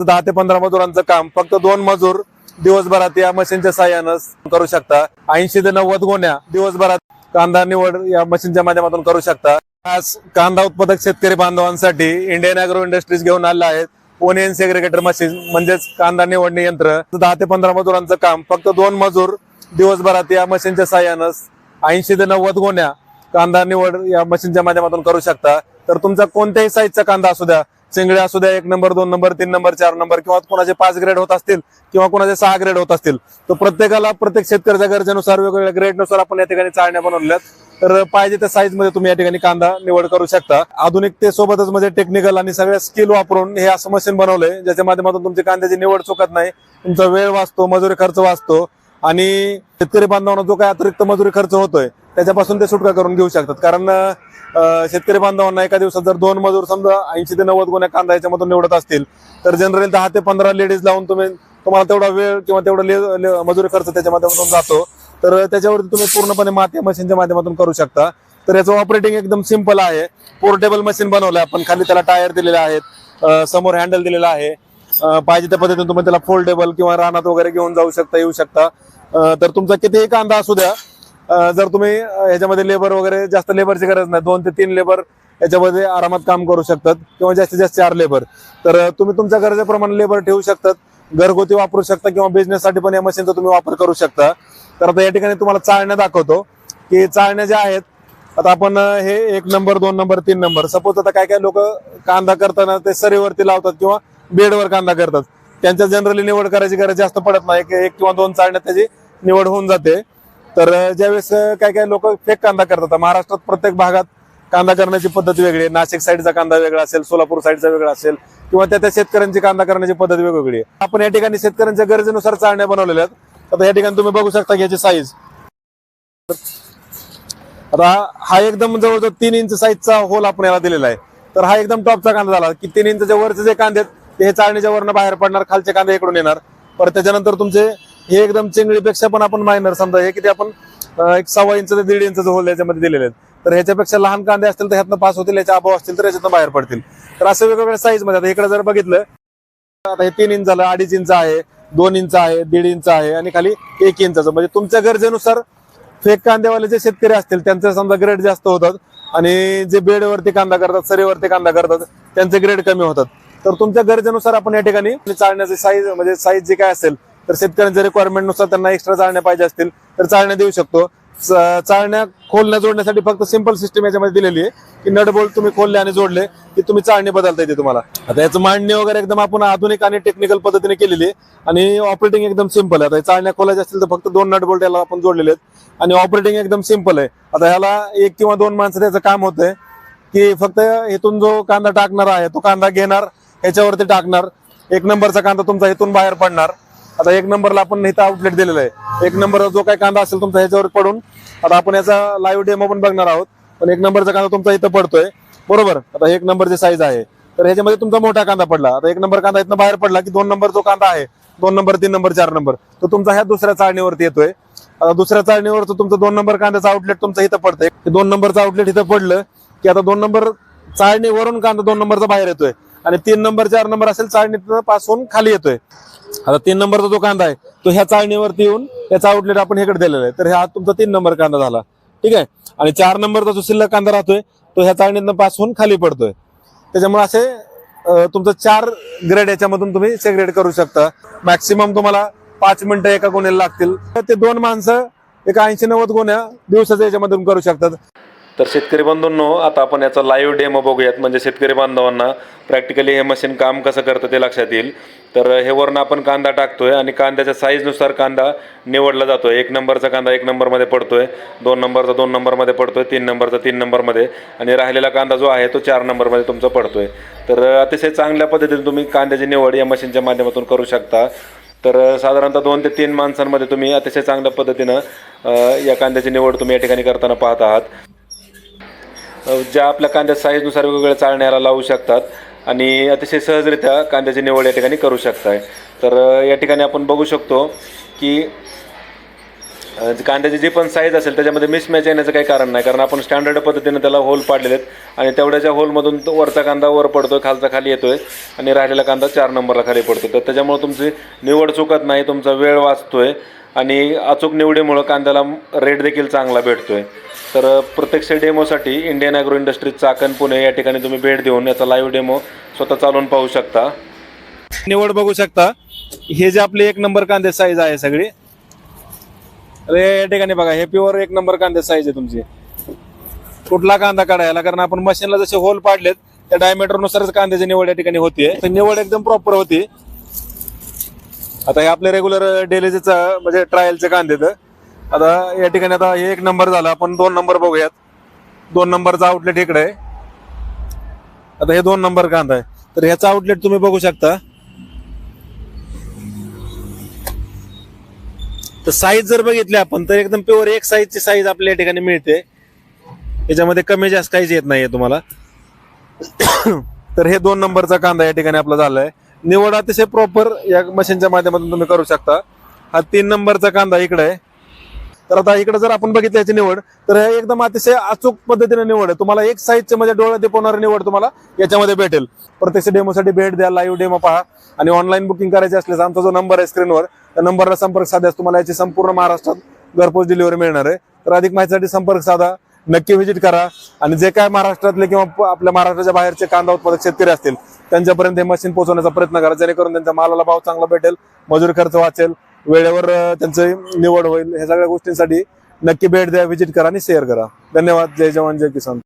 दहा ते पंधरा मजुरांचं काम. फक्त दोन मजूर दिवसभरात या मशीनच्या साह्यानं करू शकता. ऐंशी ते नव्वद गोण्या दिवसभरात कांदा निवड या मशीनच्या माध्यमातून करू शकता. आज कांदा उत्पादक शेतकरी बांधवांसाठी इंडियन अॅग्रो इंडस्ट्रीज घेऊन आले आहेत. ओनियन सेग्रिगेटर मशीन म्हणजेच कांदा निवडणी यंत्र. दहा ते पंधरा मजुरांचं काम. फक्त दोन मजूर दिवसभरात या मशीनच्या साह्यानं ऐंशी ते नव्वद गोण्या कांदा निवड या मशीनच्या माध्यमातून करू शकता. तर तुमचा कोणत्याही साईजचा कांदा असू द्या चिंगडे असू द्या एक नंबर दोन नंबर तीन नंबर चार नंबर किंवा कोणाचे पाच ग्रेड होत असतील किंवा कोणाचे सहा ग्रेड होत असतील तर प्रत्येकाला प्रत्येक शेतकऱ्याच्या गरजेनुसार वेगवेगळ्या ग्रेडनुसार आपण या ठिकाणी चाळण्या बनवल्या तर पाहिजे त्या साईजमध्ये तुम्ही या ठिकाणी कांदा निवड करू शकता. आधुनिकतेसोबतच म्हणजे टेक्निकल आणि सगळ्या स्किल वापरून हे असं मशीन बनवलंय ज्याच्या माध्यमातून तुमची कांद्याची निवड चुकत नाही तुमचा वेळ वाचतो मजुरी खर्च वाचतो आणि शेतकरी बांधवांना जो काही अतिरिक्त मजुरी खर्च होतोय त्याच्यापासून ते सुटका करून घेऊ शकतात. कारण शेतकरी बांधवांना एका दिवसात जर दोन मजूर समजा ऐंशी ते नव्वद गुन्हे कांदा याच्यामधून निवडत असतील तर जनरली दहा ते पंधरा लेडीज लावून तुम्ही तुम्हाला तेवढा वेळ किंवा तेवढा ले- ले- मजुरी खर्च त्याच्या माध्यमातून जातो. तर त्याच्यावरती तुम्ही पूर्णपणे माती मशीनच्या माध्यमातून करू शकता. तर याचं ऑपरेटिंग एकदम सिंपल आहे. पोर्टेबल मशीन बनवलं आपण. खाली त्याला टायर दिलेले आहेत समोर हँडल दिलेला आहे. पाहिजे त्या पद्धतीने तुम्ही त्याला फोल्डेबल किंवा रानात वगैरे घेऊन जाऊ शकता येऊ शकता. तर तुमचा कितीही कांदा असू द्या जर तुम्ही ह्याच्यामध्ये लेबर वगैरे जास्त लेबरची गरज नाही. दोन ते तीन लेबर याच्यामध्ये आरामात काम करू शकतात. किंवा जास्तीत जास्त चार लेबर तर तुम्ही तुमच्या गरजेप्रमाणे लेबर ठेवू शकतात. घरगुती वापरू शकता किंवा बिझनेससाठी पण या मशीनचा तुम्ही वापर करू शकता. तर आता या ठिकाणी तुम्हाला चाळण्या दाखवतो. की चाळण्या ज्या आहेत आता आपण हे एक नंबर दोन नंबर तीन नंबर सपोज आता काय काय लोक कांदा करताना ते सरीवरती लावतात किंवा बेडवर कांदा करतात. त्यांच्या जनरली निवड करायची गरज जास्त पडत नाही. एक एक किंवा दोन चाळण्यात त्याची निवड होऊन जाते. तर ज्यावेळेस काही काय काय लोक फेक कांदा करतात महाराष्ट्रात प्रत्येक भागात कांदा करण्याची पद्धत वेगळी आहे. नाशिक साईडचा कांदा वेगळा असेल सोलापूर साईडचा वेगळा असेल किंवा त्या त्या शेतकऱ्यांची कांदा करण्याची पद्धत वेगवेगळी आहे. आपण या ठिकाणी शेतकऱ्यांच्या गरजेनुसार चाळण्या बनवलेल्या आहेत. आता या ठिकाणी तुम्ही बघू शकता याची साईज आता हा एकदम जवळजवळ तीन इंच साईजचा होल आपण याला दिलेला आहे. तर हा एकदम टॉपचा कांदा झाला. की तीन इंचच्या वरचे जे कांदे आहेत ते हे चाळणीच्या वरनं बाहेर पडणार खालचे कांदे इकडून येणार. परत त्याच्यानंतर तुमचे हे एकदम चिंगळीपेक्षा पण आपण मायनर समजा हे किती आपण एक सव्वा इंच ते दीड इंचचं होल याच्यामध्ये दिलेले आहेत. तर ह्याच्यापेक्षा लहान कांदे असतील तर ह्यातनं पास होतील याच्या अभाव असतील तर याच्यातनं बाहेर पडतील. तर असं वेगवेगळ्या साईजमध्ये आता इकडे जर बघितलं आता हे तीन इंच झालं अडीच इंच आहे दोन इंच आहे दीड इंच आहे आणि खाली एक इंचाचं म्हणजे तुमच्या गरजेनुसार फेक कांदेवाले जे शेतकरी असतील त्यांचे समजा ग्रेड जास्त होतात आणि जे बेडवरती कांदा करतात सरीवरती कांदा करतात त्यांचे ग्रेड कमी होतात. तर तुमच्या गरजेनुसार आपण या ठिकाणी चालण्याचे साईज म्हणजे साईज जे काय असेल तर शेतकऱ्यांच्या रिक्वायरमेंटनुसार त्यांना एक्स्ट्रा चाळण्या पाहिजे असतील तर चाळण्या देऊ शकतो. चाळण्या खोलण्या जोडण्यासाठी फक्त सिंपल सिस्टम याच्यामध्ये दिलेली आहे की नटबोल्ट तुम्ही खोलले आणि जोडले की तुम्ही चाळणी बदलता येते तुम्हाला. आता याचं मांडणी वगैरे एकदम आपण आधुनिक आणि टेक्निकल पद्धतीने केलेली आहे आणि ऑपरेटिंग एकदम सिंपल आहे. आता चाळण्या खोलायच्या असतील तर फक्त दोन नट बोल्ट याला आपण जोडलेले आहेत आणि ऑपरेटिंग एकदम सिंपल आहे. आता ह्याला एक किंवा दोन माणसं त्याचं काम होतंय की फक्त इथून जो कांदा टाकणार आहे तो कांदा घेणार ह्याच्यावरती टाकणार. एक नंबरचा कांदा तुमचा इथून बाहेर पडणार. आता एक नंबरला आपण इथं आउटलेट दिलेलं आहे. एक नंबर जो काही कांदा असेल तुमचा ह्याच्यावर पडून आता आपण याचा लाईव्ह डेमो पण बघणार आहोत. पण एक नंबरचा कांदा तुमचा इथं पडतोय. बरोबर? आता एक नंबरची साईज आहे. तर ह्याच्यामध्ये तुमचा मोठा कांदा पडला. आता एक नंबर कांदा इथनं बाहेर पडला की दोन नंबर जो कांदा आहे दोन नंबर तीन नंबर चार नंबर तो तुमचा ह्या दुसऱ्या चाळणीवरती येतोय. आता दुसऱ्या चाळणीवर तुमचा दोन नंबर कांद्याचं आउटलेट तुमचं इथं पडतंय. दोन नंबरचं आउटलेट इथं पडलं की आता दोन नंबर चाळणीवरून कांदा दोन नंबरचा बाहेर येतोय. आणि तीन नंबर चार नंबर असेल चाळणीतनं पास होऊन खाली येतोय. आता तीन नंबरचा जो कांदा आहे तो ह्या चाळणीवरती येऊन त्याचा आउटलेट आपण इकडे दिलेला आहे. तर ह्या तुमचा तीन नंबर कांदा झाला. ठीक आहे? आणि चार नंबरचा जो शिल्लक कांदा राहतोय तो ह्या चाळणीतनं पास होऊन खाली पडतोय. त्याच्यामुळे असे तुमचं चार ग्रेड याच्यामधून तुम्ही सेग्रेड करू शकता. मॅक्सिमम तुम्हाला पाच मिनिटं एका गुन्ह्याला लागतील. ते दोन माणसं एका ऐंशी नव्वद गुन्ह्या दिवसाच्या याच्यामधून करू शकतात. तर शेतकरी बंधूंनो आता आपण याचा लाईव्ह डेमो बघूयात. म्हणजे शेतकरी बांधवांना प्रॅक्टिकली हे मशीन काम कसं करतं ते लक्षात येईल. तर हे वरनं आपण कांदा टाकतोय आणि कांद्याच्या साईजनुसार कांदा निवडला जातोय. एक नंबरचा कांदा एक नंबरमध्ये पडतोय दोन नंबरचा दोन नंबरमध्ये पडतोय तीन नंबरचा तीन नंबरमध्ये आणि राहिलेला कांदा जो आहे तो चार नंबरमध्ये तुमचा पडतोय. तर अतिशय चांगल्या पद्धतीने तुम्ही कांद्याची निवड या मशीनच्या माध्यमातून करू शकता. तर साधारणतः दोन ते तीन माणसांमध्ये तुम्ही अतिशय चांगल्या पद्धतीनं या कांद्याची निवड तुम्ही या ठिकाणी करताना पाहत आहात. ज्या आपल्या कांद्या साईजनुसार वेगवेगळ्या चाळण्याला लावू शकतात आणि अतिशय सहजरित्या कांद्याची निवड या ठिकाणी करू शकताय. तर या ठिकाणी आपण बघू शकतो की कांद्याची जी पण साईज असेल त्याच्यामध्ये मिसमॅच येण्याचं काही कारण नाही. कारण आपण स्टँडर्ड पद्धतीने त्याला होल पाडलेले आहेत. आणि तेवढ्याच्या होलमधून तो वरचा कांदा वर पडतोय खालचा खाली येतोय. आणि राहिलेला कांदा चार नंबरला खाली पडतो तर त्याच्यामुळे तुमची निवड चुकत नाही तुमचा वेळ वाचतोय. आणि अचूक निवडीमुळं कांद्याला रेट देखील चांगला भेटतो आहे तर प्रत्यक्ष डेमोसाठी Indian agro industries Chakan Pune या ठिकाणी तुम्ही भेट देऊन याचा लाईव्ह डेमो स्वतः चालवून पाहू शकता. निवड बघू शकता. हे जे आपले एक नंबर कांदे साईज आहे सगळी अरे या ठिकाणी बघा हे प्युअर एक नंबर कांदे साईज आहे तुमची. कुठला कांदा काढायला? कारण आपण मशीनला जसे होल पाडलेत त्या डायमीटरनुसारच कांद्याची निवड या ठिकाणी होतीये. तर निवड एकदम प्रॉपर होती. आता हे आपले रेग्युलर डेलीचे म्हणजे ट्रायलचे कांदे तर आता या ठिकाणी आता हे एक नंबर झाला. आपण दोन नंबर बघूयात. दोन नंबरचा आउटलेट इकडे आहे. आता हे दोन नंबर कांदा आहे. तर ह्याचा आउटलेट तुम्ही बघू शकता. तर साईज जर बघितली आपण तर एकदम प्युअर एक साईजची साईज आपल्या या ठिकाणी मिळते. याच्यामध्ये कमी जास्त काहीच येत नाहीये तुम्हाला. तर हे दोन नंबरचा कांदा या ठिकाणी आपला झालाय. निवड अतिशय प्रॉपर या मशीनच्या माध्यमातून तुम्ही करू शकता. हा तीन नंबरचा कांदा इकडे आहे. तर आता इकडे जर आपण बघितलं याची निवड तर हे एकदम अतिशय अचूक पद्धतीने निवड आहे. तुम्हाला एक साईजचे म्हणजे डोळे दिपवणारी निवड तुम्हाला याच्यामध्ये भेटेल. प्रत्यक्ष डेमोसाठी भेट द्या लाईव्ह डेमो पहा. आणि ऑनलाईन बुकिंग करायची असल्यास आमचा जो नंबर आहे स्क्रीनवर त्या नंबरला संपर्क साध्यास तुम्हाला याची संपूर्ण महाराष्ट्रात घरपोच डिलिव्हरी मिळणार आहे. तर अधिक माहितीसाठी संपर्क साधा नक्की व्हिजिट करा. आणि जे काय महाराष्ट्रातले किंवा आपल्या महाराष्ट्राच्या बाहेरचे कांदा उत्पादक शेतकरी असतील त्यांच्यापर्यंत हे मशीन पोहोचवण्याचा प्रयत्न करा. जेणेकरून त्यांच्या मालाला भाव चांगला भेटेल मजूर खर्च वाचेल वेळेवर त्यांचं निवड होईल ह्या सगळ्या गोष्टींसाठी नक्की भेट द्या व्हिजिट करा आणि शेअर करा. धन्यवाद. जय जवान जय किसान.